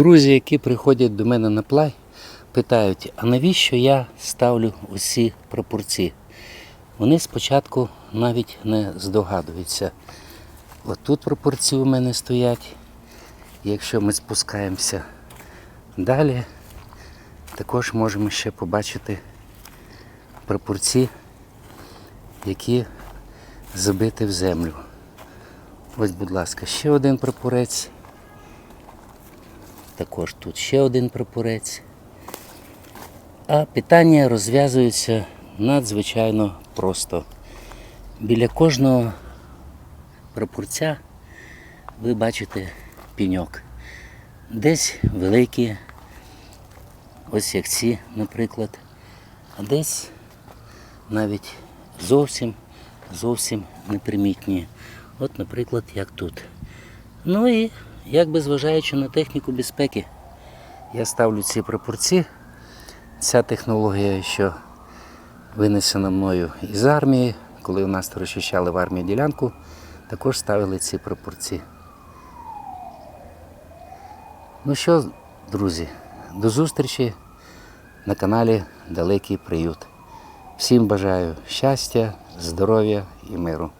Друзі, які приходять до мене на плай, питають, а навіщо я ставлю усі прапорці? Вони спочатку навіть не здогадуються. Отут прапорці у мене стоять. Якщо ми спускаємося далі, також можемо ще побачити прапорці, які забиті в землю. Ось, будь ласка, ще один прапорець. Також тут ще один прапорець. А питання розв'язуються надзвичайно просто. Біля кожного прапорця ви бачите піньок. Десь великі, ось як ці, наприклад, а десь навіть зовсім, зовсім непримітні. От, наприклад, як тут. Ну і якби зважаючи на техніку безпеки, я ставлю ці прапорці. Ця технологія, що винесена мною із армії, коли у нас розчищали в армії ділянку, також ставили ці прапорці. Ну що, друзі, до зустрічі на каналі Далекий Приют. Всім бажаю щастя, здоров'я і миру.